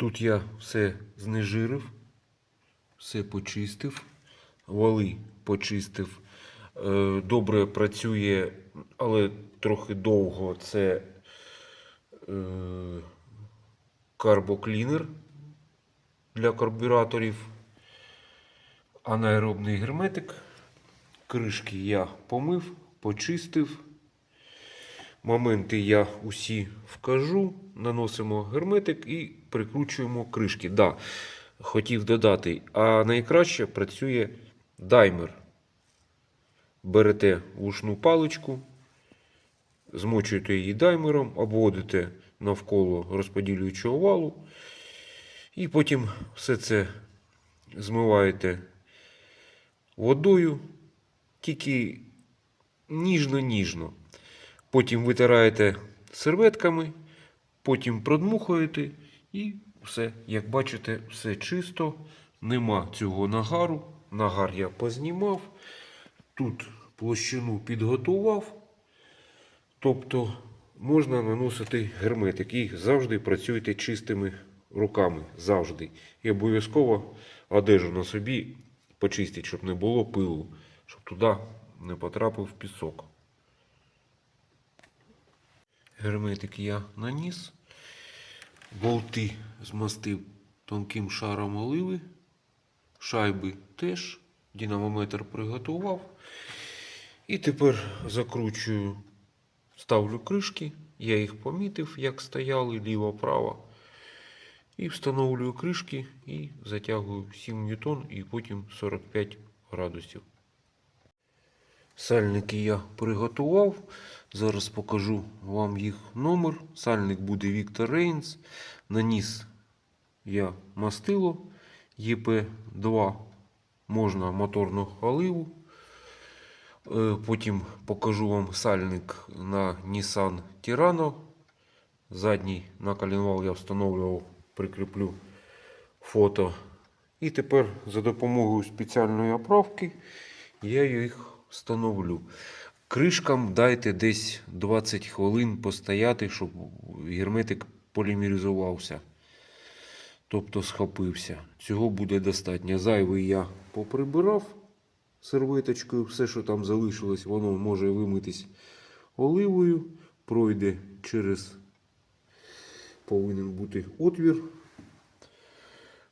Тут я все знежирив, все почистив, вали почистив. Е, Добре працює, але трохи довго. Це е, карбоклінер для карбюраторів, анаеробний герметик. Кришки я помив, почистив. Моменти я усі вкажу. Наносимо герметик і прикручуємо кришки. Да, хотів додати. А найкраще працює даймер. Берете вушну паличку, змочуєте її даймером, обводите навколо розподілюючого валу. І потім все це змиваєте водою, тільки ніжно-ніжно. Потім витираєте серветками, потім продмухуєте і все. Як бачите, все чисто, нема цього нагару. Нагар я познімав. Тут площину підготував. Тобто можна наносити герметик і завжди працюйте чистими руками. Завжди. І обов'язково одежу на собі почистіть, щоб не було пилу, щоб туди не потрапив пісок. Герметик я наніс. Болти змастив тонким шаром оливи. Шайби теж. Динамометр приготував. І тепер закручую, ставлю кришки. Я їх помітив, як стояли ліво-право. І встановлюю кришки і затягую 7 ньютон і потім 45 градусів. Сальники я приготував. Зараз покажу вам їх номер. Сальник буде Віктор Рейнс. Наніс я мастило ЄП2. Можна моторну оливу. Е, Потім покажу вам сальник на Nissan Tirano. Задній на коленвал я встановлював, прикріплю фото. І тепер за допомогою спеціальної оправки я їх встановлю. Кришкам дайте десь 20 хвилин постояти, щоб герметик полімеризувався. Тобто схопився. Цього буде достатньо. Зайвий я поприбирав серветочкою. Все, що там залишилось, воно може вимитись оливою. Пройде через повинен бути отвір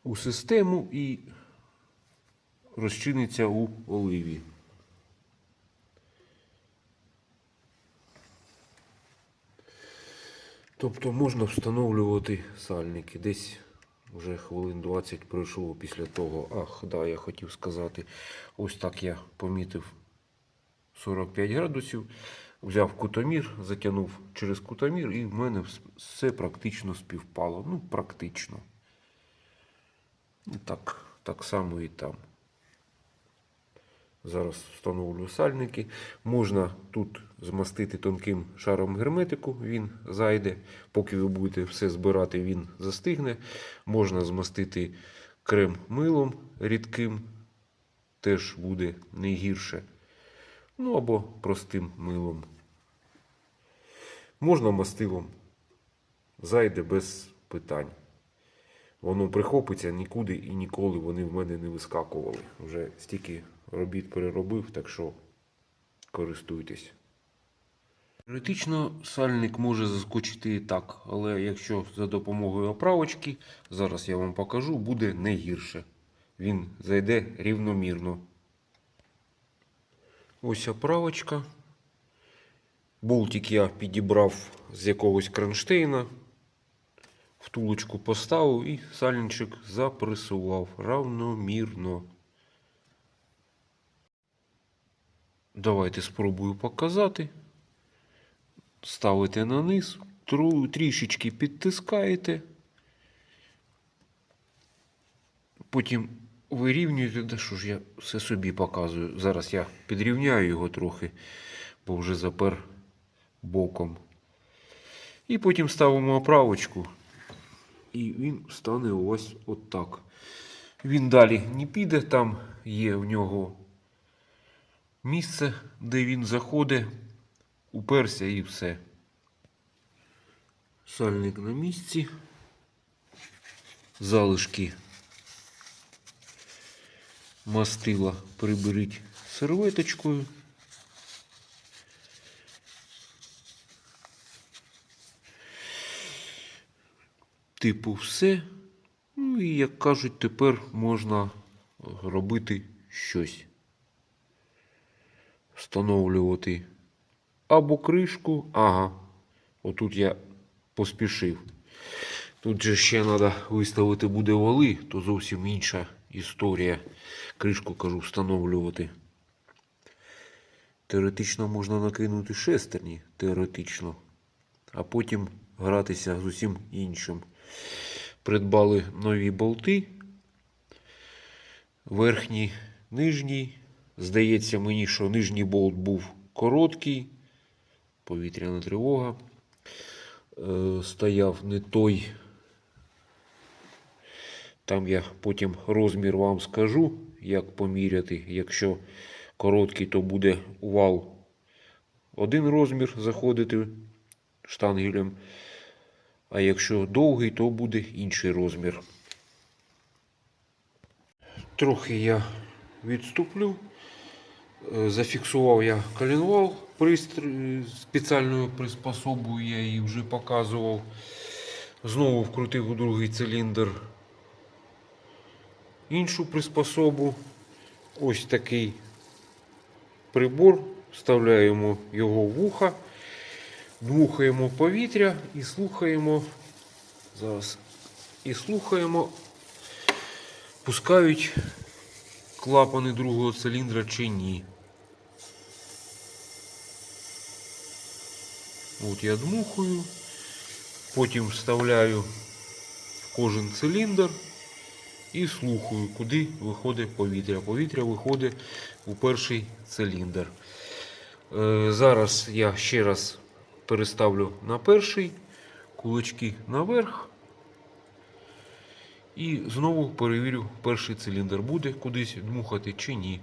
у систему і розчиниться у оливі. Тобто можна встановлювати сальники. Десь вже хвилин 20 пройшло після того. Ах, да, я хотів сказати. Ось так я помітив 45 градусів. Взяв кутомір, затягнув через кутомір, і в мене все практично співпало. Ну, практично. Так, так само і там. Зараз встановлю сальники. Можна тут змастити тонким шаром герметику, він зайде. Поки ви будете все збирати, він застигне. Можна змастити крем милом рідким, теж буде не гірше. Ну або простим милом. Можна мастилом. Зайде без питань. Воно прихопиться нікуди і ніколи вони в мене не вискакували. Вже стільки робіт переробив, так що користуйтесь. Теоретично сальник може заскочити і так, але якщо за допомогою оправочки, зараз я вам покажу, буде не гірше. Він зайде рівномірно. Ось оправочка. Болтик я підібрав з якогось кронштейна. Втулочку поставив і сальничок запресував равномірно. Давайте спробую показати. Ставите на низ, трішечки підтискаєте. Потім вирівнюєте, да що ж я все собі показую. Зараз я підрівняю його трохи, бо вже запер боком. І потім ставимо оправочку. І він стане вас отак. Він далі не піде, там є в нього місце, де він заходить, уперся і все. Сальник на місці. залишки мастила приберіть серветочкою. Типу, все. Ну і як кажуть, тепер можна робити щось. Встановлювати або кришку. Ага. Отут я поспішив. Тут же ще треба виставити буде вали, то зовсім інша історія. Кришку кажу встановлювати. Теоретично можна накинути шестерні, теоретично, а потім гратися з усім іншим. Придбали нові болти. Верхній, нижній. Здається мені, що нижній болт був короткий. Повітряна тривога. Е, стояв не той. Там я потім розмір вам скажу, як поміряти. Якщо короткий, то буде вал один розмір заходити штангелем. А якщо довгий, то буде інший розмір. Трохи я відступлю. Е, Зафіксував я коленвал пристр- спеціальною приспособою, я її вже показував. Знову вкрутив у другий циліндр іншу приспособу. Ось такий прибор. Вставляємо його в вуха, дмухаємо повітря і слухаємо. Зараз і слухаємо, пускають клапани другого циліндра чи ні. От я дмухаю, потім вставляю в кожен циліндр і слухаю, куди виходить повітря. Повітря виходить у перший циліндр. Е, зараз я ще раз переставлю на перший, кулачки наверх. І знову перевірю, перший циліндр буде кудись дмухати чи ні.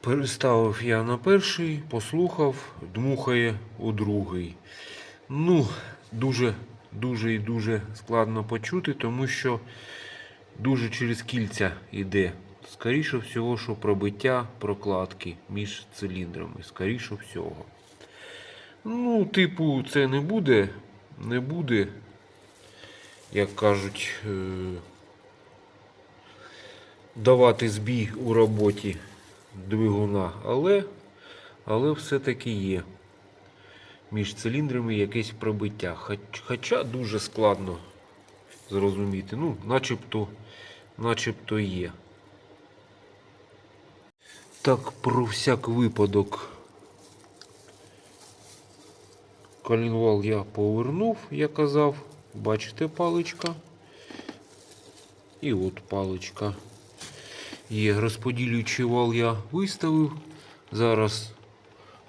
Переставив я на перший, послухав, дмухає у другий. Ну, дуже, дуже і дуже складно почути, тому що дуже через кільця йде. Скоріше всього, що пробиття прокладки між циліндрами. Скоріше всього. Ну, типу, це не буде, не буде, як кажуть, е, давати збій у роботі двигуна, але, але все-таки є між циліндрами якесь пробиття. Хоч, хоча дуже складно зрозуміти. Ну, начебто, начебто є. Так, про всяк випадок. Колінвал я повернув, я казав. Бачите паличка. І от паличка. Є розподілюючий вал я виставив. Зараз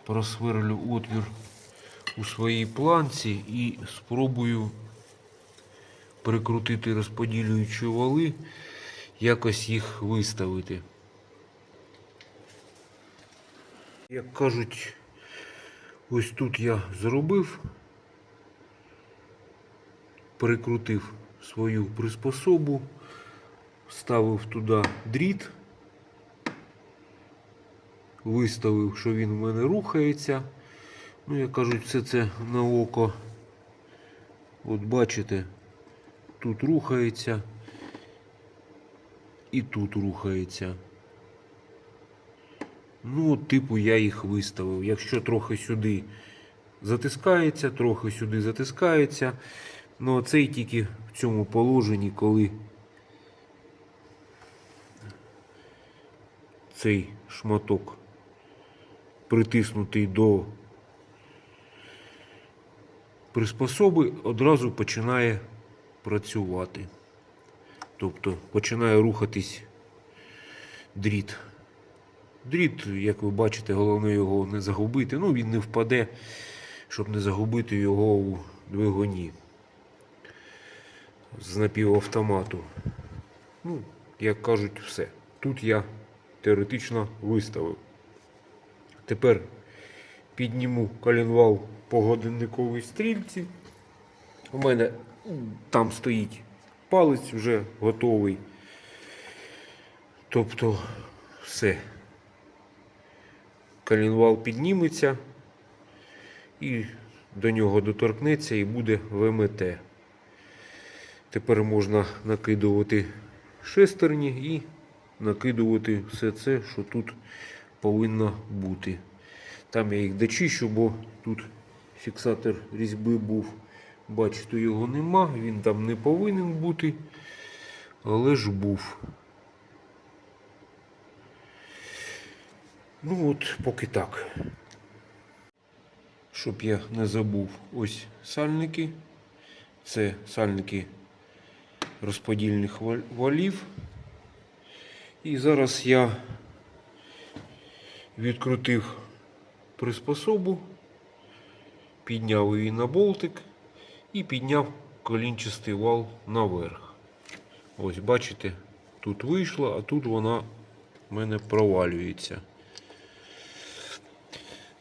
просверлю отвір у своїй планці і спробую прикрутити розподілюючі вали, якось їх виставити. Як кажуть, ось тут я зробив, прикрутив свою приспособу, вставив туди дріт, виставив, що він в мене рухається. Ну, як кажуть, все це на око. От бачите, тут рухається і тут рухається. Ну, от, типу, я їх виставив. Якщо трохи сюди затискається, трохи сюди затискається. Ну, цей тільки в цьому положенні, коли цей шматок притиснутий до приспособи, одразу починає працювати. Тобто починає рухатись дріт. Дріт, як ви бачите, головне його не загубити. Ну, він не впаде, щоб не загубити його у двигуні з напівавтомату. Ну, як кажуть, все. Тут я теоретично виставив. Тепер підніму коленвал по годинниковій стрільці. У мене там стоїть палець вже готовий. Тобто все. Колінвал підніметься і до нього доторкнеться і буде ВМТ. Тепер можна накидувати шестерні і накидувати все це, що тут повинно бути. Там я їх дочищу, бо тут фіксатор різьби був. Бачите, його нема, він там не повинен бути, але ж був. Ну от, поки так. Щоб я не забув, ось сальники. Це сальники розподільних валів. І зараз я відкрутив приспособу, підняв її на болтик і підняв колінчастий вал наверх. Ось бачите, тут вийшла, а тут вона в мене провалюється.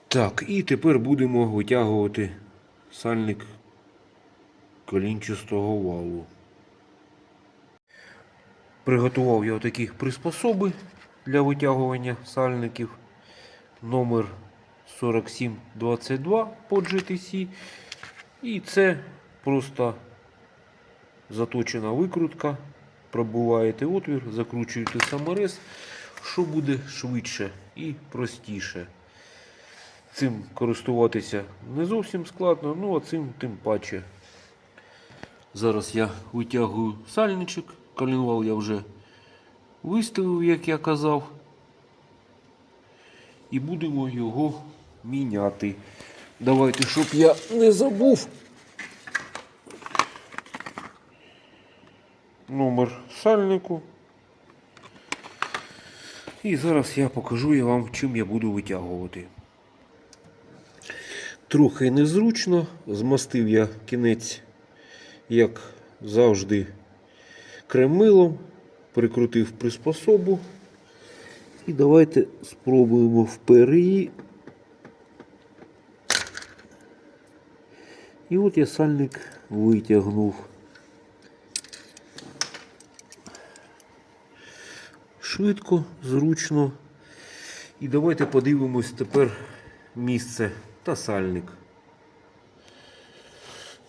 Так, і тепер будемо витягувати сальник колінчастого валу. Приготував я такі приспособи для витягування сальників. Номер 4722 по GTC. І це просто заточена викрутка. Пробуваєте отвір, закручуєте саморез, що буде швидше і простіше. Цим користуватися не зовсім складно, ну а цим тим паче. Зараз я витягую сальничок. Колінвал я вже виставив, як я казав. І будемо його міняти. Давайте, щоб я не забув. Номер сальнику. І зараз я покажу вам, чим я буду витягувати. Трохи незручно, змастив я кінець, як завжди, кремилом, прикрутив приспособу. І давайте спробуємо впери. І от я сальник витягнув. Швидко, зручно. І давайте подивимось тепер місце та сальник.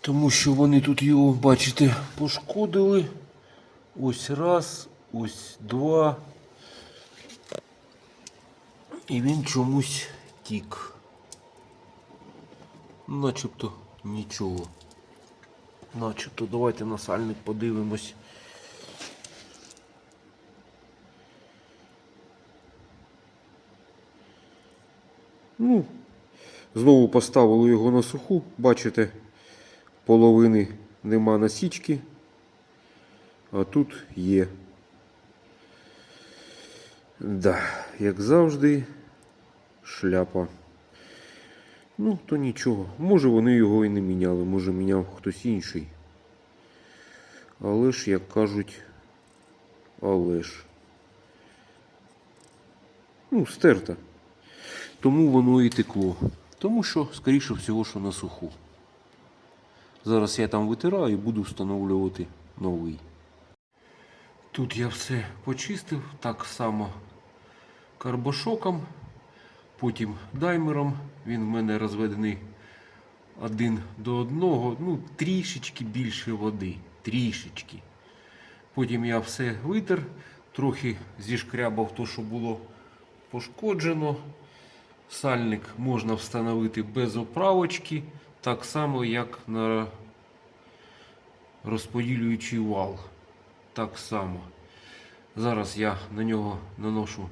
Тому що вони тут його, бачите, пошкодили. Ось раз, ось два. І він чомусь тік. Начебто нічого. Начебто давайте на сальник подивимось. Ну, знову поставили його на суху, бачите, половини нема насічки, а тут є. Да, як завжди, шляпа. Ну, то нічого. Може вони його і не міняли, може міняв хтось інший. Але ж, як кажуть, але ж. Ну, стерта. Тому воно і текло. Тому що, скоріше всього, що на суху. Зараз я там витираю і буду встановлювати новий. Тут я все почистив так само карбошоком, потім даймером. Він в мене розведений один до одного, ну трішечки більше води. Трішечки. Потім я все витер, трохи зішкрябав то, що було пошкоджено. Сальник можна встановити без оправочки, так само, як на розподілюючий вал. Так само. Зараз я на нього наношу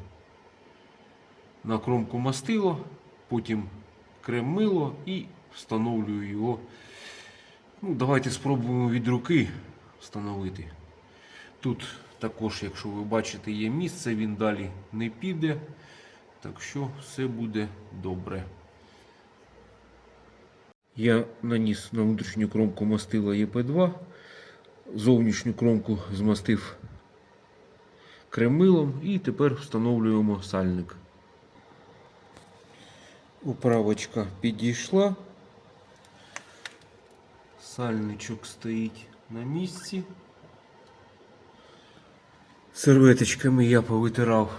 на кромку мастило, потім крем мило і встановлюю його. Ну, Давайте спробуємо від руки встановити. Тут також, якщо ви бачите, є місце, він далі не піде. Так що все буде добре. Я наніс на внутрішню кромку мастила ЄП2, зовнішню кромку змастив кремилом і тепер встановлюємо сальник. Управочка підійшла. Сальничок стоїть на місці. Серветочками я повитирав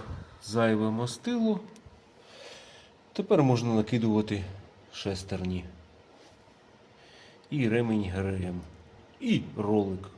зайве мастило. Тепер можна накидувати шестерні. І ремень ГРМ. І ролик.